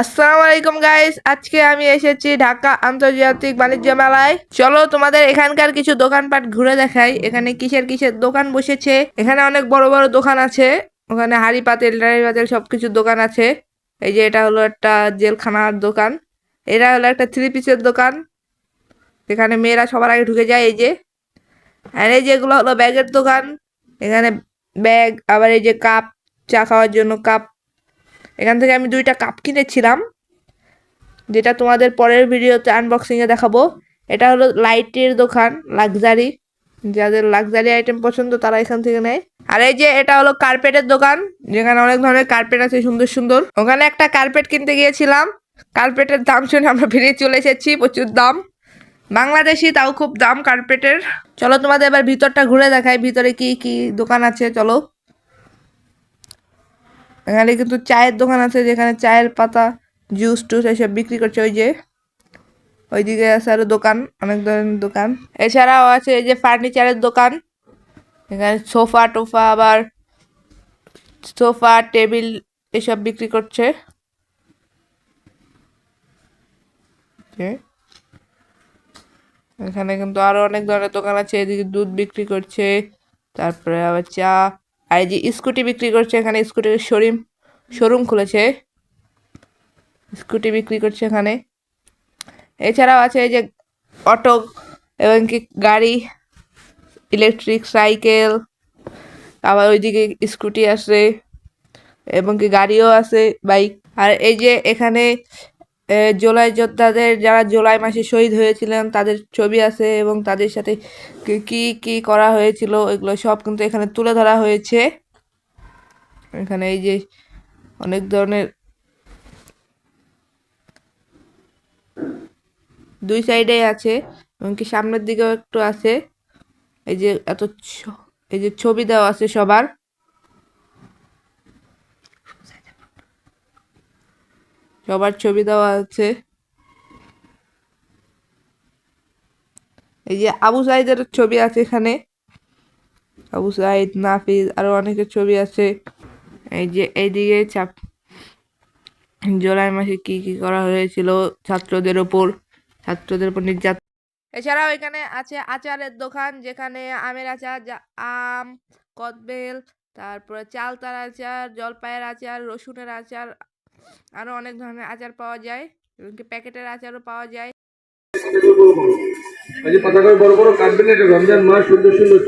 আসসালামু আলাইকুম গাইস আজকে আমি এসেছি ঢাকা আন্তর্জাতিক বাণিজ্য মেলায়। চলো তোমাদের এখানকার কিছু দোকানপাট ঘুরে দেখাই। এখানে কিসের কিসের দোকান বসেছে? এখানে অনেক বড় বড় দোকান আছে। ওখানে হাড়ি পাতিল টাড়ি পাতিল সবকিছু দোকান আছে। এই যে এটা হলো একটা জেলখানার দোকান। এটা হলো একটা থ্রি পিসের দোকান। এখানে মেয়েরা সবার আগে ঢুকে যায়, এই যে। আর এই যেগুলো হলো ব্যাগের দোকান। এখানে ব্যাগ, আবার এই যে কাপ, চা খাওয়ার জন্য কাপ এখান থেকে আমি দুইটা কাপ কিনেছিলাম, যেটা তোমাদের পরের ভিডিওতে আনবক্সিংয়ে দেখাবো। এটা হলো লাইটের দোকান লাক্সারি যাদের লাক্সারি আইটেম পছন্দ তারা এখান থেকে নেয়। আর এই যে এটা হলো কার্পেটের দোকান, যেখানে অনেক ধরনের কার্পেট আছে, সুন্দর সুন্দর। ওখানে একটা কার্পেট কিনতে গিয়েছিলাম। কার্পেটের দাম শুনে আমরা বেরিয়ে চলে এসেছি, প্রচুর দাম। বাংলাদেশি তাও খুব দাম কার্পেটের চলো তোমাদের এবার ভিতরটা ঘুরে দেখাই, ভিতরে কি কি দোকান আছে, চলো। এখানে কিন্তু চায়ের দোকান আছে যেখানে চায়ের পাতা জুস টুস এসব বিক্রি করছে। ওই যে, ওইদিকে আছে আরও দোকান, অনেক ধরনের দোকান। এছাড়াও আছে এই যে ফার্নিচারের দোকান। এখানে সোফা টোফা আবার সোফা, টেবিল এসব বিক্রি করছে। এখানে কিন্তু আরও অনেক ধরনের দোকান আছে। এদিকে দুধ বিক্রি করছে, তারপরে আবার চা আর এই যে স্কুটি বিক্রি করছে এখানে, স্কুটির শোরুম শোরুম খুলেছে। স্কুটি বিক্রি করছে এখানে। এছাড়াও আছে এই যে অটো এবং কি গাড়ি, ইলেকট্রিক, সাইকেল, আবার ওইদিকে স্কুটি আছে এবং কি গাড়িও আছে, বাইক। আর এই যে এখানে জুলাই যোদ্ধাদের যারা জুলাই মাসে শহীদ হয়েছিলেন, তাদের ছবি আছে এবং তাদের সাথে কি- কি করা হয়েছিল, এগুলো সব কিন্তু এখানে তুলে ধরা হয়েছে। এখানে এই যে অনেক ধরনের দুই সাইডে আছে এবং কি সামনের দিকেও একটু আছে। এই যে এত এই যে ছবি দেওয়া আছে সবার। সবার ছবি দেওয়া আছে। এই যে আবু সাইদের ছবি আছে এখানে। আবু সাইদ নাফিজ আরও অনেকের ছবি আছে। এই যে এইদিকে চাপ, জুলাই মাসে কি কি করা হয়েছিল ছাত্রদের ওপর, ছাত্রদের উপর নির্যাতন এছাড়াও এখানে আছে আচারের দোকান, যেখানে আমের আচার আম, কদবেল, তারপরে চালতার আচার, জলপাইয়ের আচার, রসুনের আচার আরও অনেক ধরনের আচার পাওয়া যায় এমনকি প্যাকেটের আচারও পাওয়া যায়। বড় বড় রমজান সুন্দর সুন্দর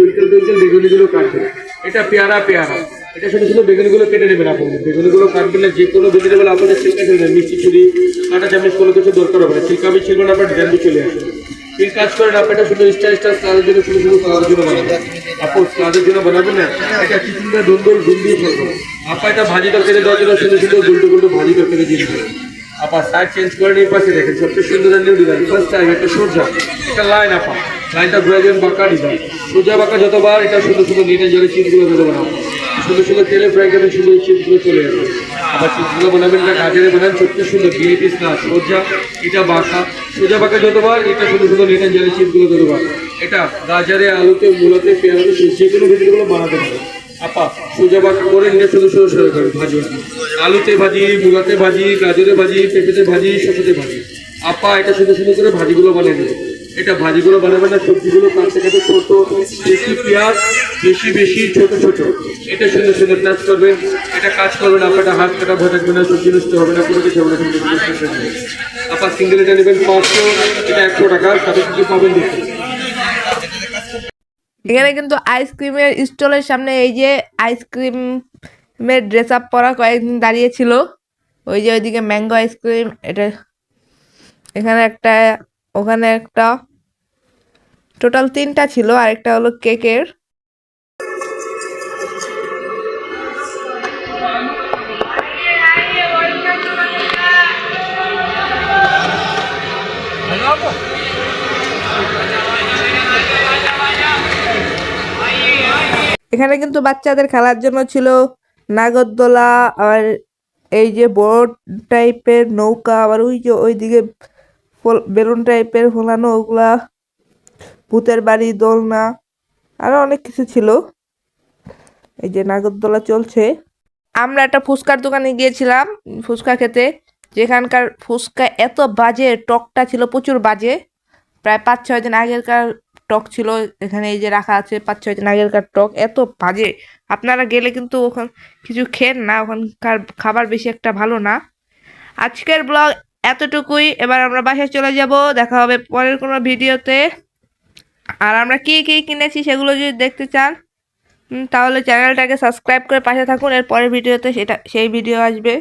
এটা পেয়ারা পেয়ারা। এটা শুধু বেগুনিগুলো কেটে নেবেন আপনি। বেগুনিগুলো যে কোনো ভেজিটেবল মিষ্টি কোনো কিছু দরকার হবে আপনার চলে এই কাজ শুধু স্টার স্টার জন্য জন্য ফেলবেন আপা এটা ভাজি তরকারি দেওয়ার জন্য শুধু শুধু গুল্টো গুল্টো ভাজি তরকারি দিয়ে আপা সাইড চেঞ্জ করে নিয়ে পাশে দেখেন সবচেয়ে সুন্দর নিউ ডিজাইন ফার্স্ট টাইম একটা সোজা এটা লাইন আপা। লাইনটা ঘুরে যাবেন বাঁকা ডিজাইন সোজা বাঁকা যতবার, এটা সুন্দর সুন্দর নিটে জলে চিপগুলো দেবো না। সুন্দর সুন্দর তেলে ফ্রাই করবেন সুন্দর চিপগুলো চলে যাবে। আবার চিপগুলো বানাবেন, এটা গাজরে বানান সবচেয়ে সুন্দর ভিআইপি না সোজা, এটা বাঁকা। সোজা বাঁকা যতবার, এটা সুন্দর সুন্দর নিটে জলে চিপগুলো যতবার এটা গাজরে, আলুতে, মূলতে পেঁয়াজে যে কোনো ভেজিটেবল বানাতে পারে। আপা সোজা বাঁক করে নিয়ে শুধু শুধু শুরু করে আলুতে ভাজি মূলাতে ভাজি, গাজরে ভাজি, পেঁপেতে ভাজি শসাতে ভাজি। আপা, এটা শুধু শুধু করে ভাজিগুলো বানিয়ে দেবে। এটা ভাজিগুলো বানাবে না, সবজিগুলো কাটতে কাটতে ছোট, বেশি পেঁয়াজ, বেশি বেশি, ছোট ছোট। এটা সুন্দর সুন্দর টাচ করবেন এটা কাজ করবেন আপনার হাত কাটা ভটাকবে না, সবজি নষ্ট হবে না, কোনো কিছু হবে না কিন্তু business শেষ হবে। আপা, সিঙ্গেল এটা নেবেন পাঁচশো, এটা একশো টাকা, সাথে কিছু পাবেন দেখুন এখানে কিন্তু আইসক্রিমের স্টলের সামনে এই যে আইসক্রিমের ড্রেস আপ পরা কয়েকদিন দাঁড়িয়েছিল ওই যে ওইদিকে ম্যাঙ্গো আইসক্রিম এটা এখানে একটা, ওখানে একটা টোটাল তিনটা ছিল আর একটা হলো কেকের এখানে কিন্তু বাচ্চাদের খেলার জন্য ছিল নাগরদোলা, আর এই যে বোট টাইপের নৌকা, আবার ওই যে ওইদিকে বেলুন টাইপের ফোলানো, ওগুলা ভূতের বাড়ি, দোলনা আরও অনেক কিছু ছিল। এই যে নাগরদোলা চলছে। আমরা একটা ফুচকার দোকানে গিয়েছিলাম ফুচকা খেতে, যেখানকার ফুচকা এত বাজে, টকটা ছিল প্রচুর বাজে। প্রায় পাঁচ ছয় দিন আগেরকার টক ছিল, এখানে এই যে রাখা আছে পাঁচ ছয় দিন আগেরকার টক, এত বাজে। আপনারা গেলে কিন্তু ওখান কিছু খেন না, ওখানকার খাবার বেশি একটা ভালো না। আজকের ব্লগ এতটুকুই, এবার আমরা বাসায় চলে যাব, দেখা হবে পরের কোনো ভিডিওতে। আর আমরা কি কি কিনেছি সেগুলো যদি দেখতে চান তাহলে চ্যানেলটাকে সাবস্ক্রাইব করে পাশে থাকুন, এর পরের ভিডিওতে সেটা, সেই ভিডিও আসবে।